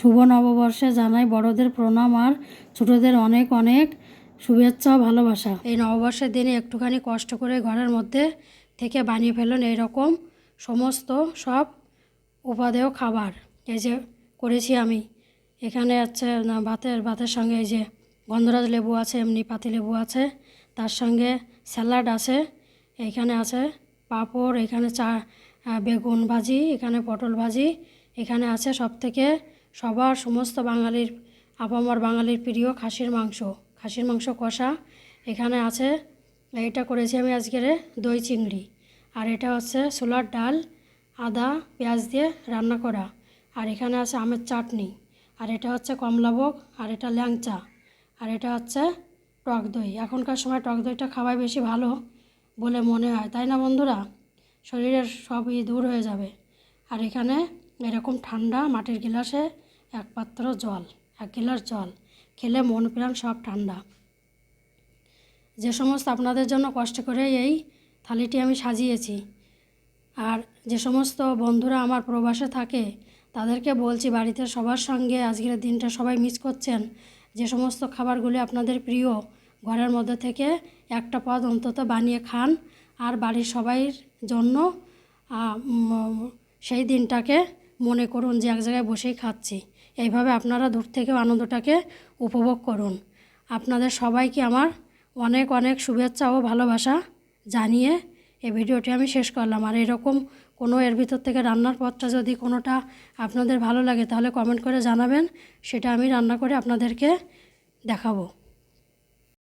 শুভ নববর্ষে জানাই বড়দের প্রণাম আর ছোটদের অনেক অনেক শুভেচ্ছা ভালোবাসা। এই নববর্ষের দিনে একটুখানি কষ্ট করে ঘরের মধ্যে থেকে বানিয়ে ফেলুন এইরকম সমস্ত সব উপাদেয় খাবার। এই যে করেছি আমি। এখানে আছে ভাতের ভাতের সঙ্গে এই যে গন্ধরাজ লেবু আছে, এমনি পাতি লেবু আছে, তার সঙ্গে স্যালাড আছে এইখানে আছে পাঁপড়, এখানে চা বেগুন ভাজি, এখানে পটল ভাজি, এখানে আছে সব থেকে সবার সমস্ত বাঙালির, আপামর বাঙালির প্রিয় খাসির মাংস। খাসির মাংস কষা। এখানে আছে, এটা করেছি আমি আজকের দই চিংড়ি। আর এটা হচ্ছে ছোলার ডাল, আদা, পেঁয়াজ দিয়ে রান্না করা। আর এখানে আছে আমের চাটনি। আর এটা হচ্ছে কমলাভোগ আর এটা ল্যাংচা। আর এটা হচ্ছে টক দই। এখনকার সময় টক দইটা খাওয়াই বেশি ভালো বলে মনে হয়, তাই না বন্ধুরা? শরীরের সবই দূর হয়ে যাবে। আর এখানে এরকম ঠান্ডা মাটির গিলাসে এক পাত্র জল, এক গিলাস জল খেলে মন প্রাণ সব ঠান্ডা। যে সমস্ত আপনাদের জন্য কষ্ট করে এই থালিটি আমি সাজিয়েছি আর যে সমস্ত বন্ধুরা আমার প্রবাসে থাকে, তাদেরকে বলছি বাড়িতে সবার সঙ্গে আজকের দিনটা সবাই মিস করছেন। যে সমস্ত খাবারগুলি আপনাদের প্রিয়, ঘরের মধ্যে থেকে একটা পদ অন্তত বানিয়ে খান আর বাড়ির সবাইয়ের জন্য সেই দিনটাকে মনে করুন যে এক জায়গায় বসেই খাচ্ছি। এইভাবে আপনারা দূর থেকেও আনন্দটাকে উপভোগ করুন। আপনাদের সবাইকে আমার অনেক অনেক শুভেচ্ছা ও ভালোবাসা জানিয়ে এই ভিডিওটি আমি শেষ করলাম। আর এরকম কোনো এর ভিতর থেকে রান্নার পথটা যদি কোনোটা আপনাদের ভালো লাগে তাহলে কমেন্ট করে জানাবেন। সেটা আমি রান্না করে আপনাদেরকে দেখাবো।